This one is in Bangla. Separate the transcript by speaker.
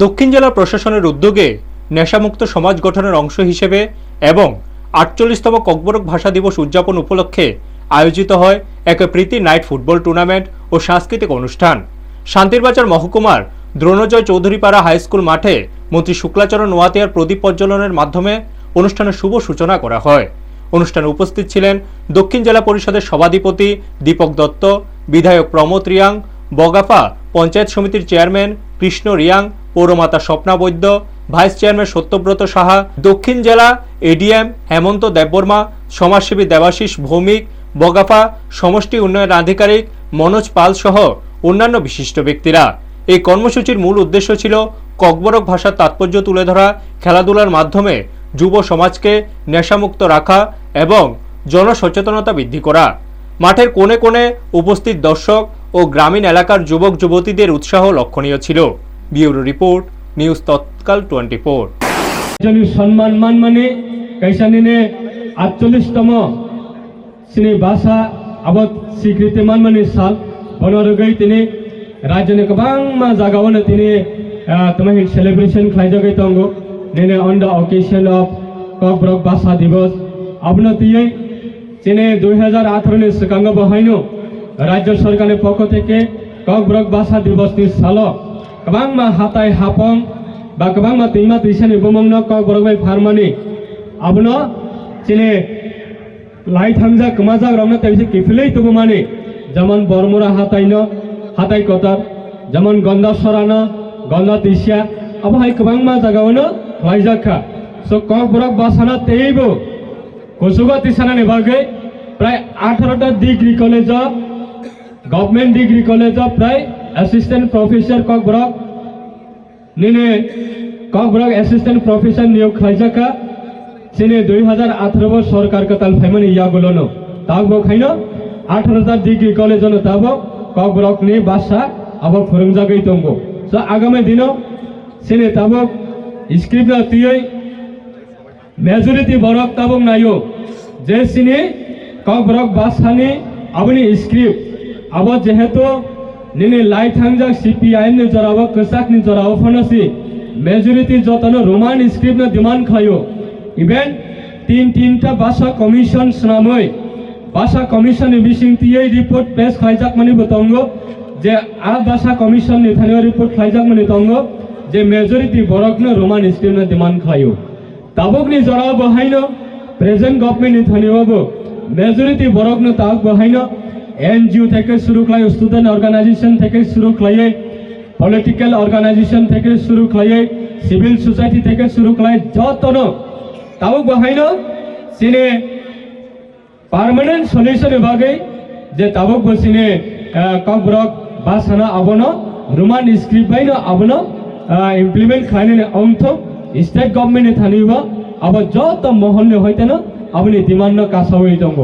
Speaker 1: দক্ষিণ জেলা প্রশাসনের উদ্যোগে নেশামুক্ত সমাজ গঠনের অংশ হিসেবে এবং আটচল্লিশতম ককবরক ভাষা দিবস উদযাপন উপলক্ষে আয়োজিত হয় এক প্রীতি নাইট ফুটবল টুর্নামেন্ট ও সাংস্কৃতিক অনুষ্ঠান। শান্তিরবাজার মহকুমার দ্রোণজয় চৌধুরীপাড়া হাই স্কুল মাঠে মন্ত্রী শুক্লাচরণ নোয়াতিয়ার প্রদীপ প্রজ্বলনের মাধ্যমে অনুষ্ঠানের শুভ সূচনা করা হয়। অনুষ্ঠানে উপস্থিত ছিলেন দক্ষিণ জেলা পরিষদের সভাধিপতি দীপক দত্ত, বিধায়ক প্রমোদ রিয়াং, বগাফা পঞ্চায়েত সমিতির চেয়ারম্যান কৃষ্ণ রিয়াং পৌরমাতা স্বপ্না বৈদ্য, ভাইস চেয়ারম্যান সত্যব্রত সাহা, দক্ষিণ জেলা এডিএম হেমন্ত দেববর্মা, সমাজসেবী দেবাশিস ভৌমিক, বগাফা সমষ্টি উন্নয়ন আধিকারিক মনোজ পাল সহ অন্যান্য বিশিষ্ট ব্যক্তিরা। এই কর্মসূচির মূল উদ্দেশ্য ছিল ককবরক ভাষার তাৎপর্য তুলে ধরা, খেলাধুলার মাধ্যমে যুব সমাজকে নেশামুক্ত রাখা এবং জনসচেতনতা বৃদ্ধি করা। মাঠের কোণে কোণে উপস্থিত দর্শক ও গ্রামীণ এলাকার যুবক যুবতীদের উৎসাহ লক্ষণীয় ছিল। Bureau report news Tatkal twenty
Speaker 2: four সম্মান মানমানে কাইসানিনে আটচল্লিশতম শ্রী ভাষা আবদ স্বীকৃতি মানমানি সাল বনর গই তিনি রাজ্যনে গবাং মা জাগাওনে তিনি তোমার সেলিব্রেশন খাইজগৈ তঙ্গ নেনে on the occasion of Kokborok ভাষা দিবস অবনতিয়ে চিনে দুই হাজার আঠারোনে সিকাঙ্গ বহাইনো। রাজ্য সরকারের পক্ষ থেকে ককব্রক ভাষা দিবসটি সালক kabangma hatai hapong ba kabangma teima tisani bomongno kok borokbai farmani abono chile লাই থাংজা কমাজাক রমনা তাইছে কিফলেই তবু মানে যেমন বর্মরা হাতাইন হাতাই কতার। যেমন গন্ধা সরানো, গন্ধা তিসিয়া আবার হাই কবাং মা জাগাওন লাইজাখা সো কম বরক বাসানা তেইব। কসুগা তিসানা নেবাগে। প্রায় আঠারোটা degree college, government degree college, প্রায় অ্যাসিস্ট্যান্ট প্রফেসর কক বরক নিনে কক বরক অ্যাসিস্ট্যান্ট প্রফেসর নিয়োগ খাইজাকা সিনে দুই হাজার আঠারো সরকার কাতাল ফেমানি ইয়াগুলোনো তাবো খাইনো আঠারোটা ডিগ্রি কলেজনো তাবো ককব্রক নি বাসা আবো ফরংজাগৈ দঙ্গো সো আগামী দিনও সিনে তাবো স্ক্রিপ্ট তুই মেজরিটি বরক তাবো নাইও যে সিনে ককব্রক বাসানি আবনি স্ক্রিপ্ট আবো যেহেতু নিনে লাই থাংজাক সিপিআইএম নি জরাবো কসাক নি জরাবো ফনসি। মেজরিটি যতন রোমান স্ক্রিপ্ট না ডিমান্ড খাইও ইভেন তিন তিনটা ভাষা কমিশন নামই ভাষা কমিশন বিশিং টিয়ে রিপোর্ট পেশ খাইজাক মানি বতঙ্গ। যে আ ভাষা কমিশন নি থানীয় রিপোর্ট খাইজাক মানি তঙ্গ। যে মেজরিটি বরকন রোমান স্ক্রিপ্ট না ডিমান্ড খাইও তাবক নি জড়াও বহাইনো। প্রেজেন্ট গভর্নমেন্ট নি থানীয়বাবো মেজরিটি বরকন তাক বহাইনো। এনজিও থেকে শুরু খাই স্টুডেন্ট অর্গানাইজেশন থেকে শুরু খাইয়ে পলিটিক্যাল অর্গানাইজেশন থেকে শুরু খাইয়ে সিভিল সোসাইটি থেকে শুরু খাই যতন তাও বহাইনো সিনে পার্মানেন্ট সলিউশন বাগৈ যে তাবক বসিনে ককব্রক বা সানা আবনো, রোমান স্ক্রিপ্ট বাইনো আবনো ইমপ্লিমেন্ট খাইনে অংথ স্টেট গভর্নমেন্ট থানিব, আব যত মহল্লে হইতেন আপনি ডিমান্ড কাসাবই দঙ্গ